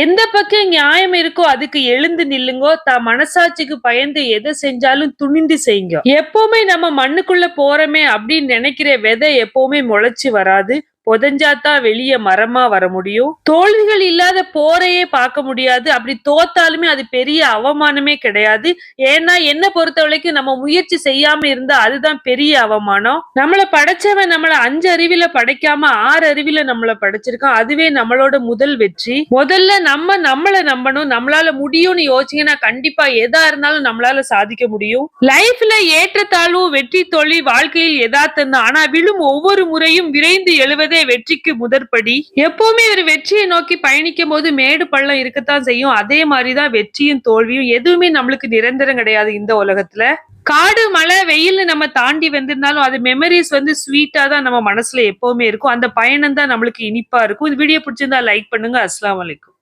எந்த பக்கம் நியாயம் இருக்கோ அதுக்கு எழுந்து நில்லுங்கோ த மனசாட்சிக்கு பயந்து எதை செஞ்சாலும் துணிந்து செய்யுங்க. எப்பவுமே நம்ம மண்ணுக்குள்ள போறோமே அப்படின்னு நினைக்கிற விதை எப்பவுமே முளைச்சு வராது. புதஞ்சாத்தான் வெளிய மரமா வர முடியும்? தோல்விகள் இல்லாத போரையே பார்க்க முடியாது. அப்படி தோத்தாலுமே அது பெரிய அவமானமே கிடையாது. ஏன்னா என்ன பொறுத்த வரைக்கும் நம்ம முயற்சி செய்யாம இருந்தா அதுதான் பெரிய அவமானம். நம்மள படைச்சவன் நம்மள அஞ்சு அறிவில படைக்காம ஆறு அறிவில நம்மளை படைச்சிருக்கான். அதுவே நம்மளோட முதல் வெற்றி. முதல்ல நம்ம நம்மள நம்பணும். நம்மளால முடியும்னு யோசிச்சீங்கன்னா கண்டிப்பா எதா இருந்தாலும் நம்மளால சாதிக்க முடியும். லைஃப்ல ஏற்றத்தாழ்வு வெற்றி தோல்வி வாழ்க்கையில் எதார்த்தம் ஆனா விழும் ஒவ்வொரு முறையும் விரைந்து எழுவது வெற்றிக்கு முதற்படி. எப்பவுமே ஒரு வெற்றியை நோக்கி பயணிக்கும் போது மேடு பள்ளம் இருக்கத்தான் செய்யும். அதே மாதிரிதான் வெற்றியும் தோல்வியும் எதுவுமே நம்மளுக்கு நிரந்தரம் கிடையாது இந்த உலகத்துல. காடு மழை வெயில் நம்ம தாண்டி வந்திருந்தாலும் அது மெமரிஸ் வந்து ஸ்வீட்டா தான் நம்ம மனசுல எப்பவுமே இருக்கும். அந்த பயணம் தான் நம்மளுக்கு இனிப்பா இருக்கும். இது வீடியோ பிடிச்சிருந்தா லைக் பண்ணுங்க. அஸ்லாம் அலைக்கும்.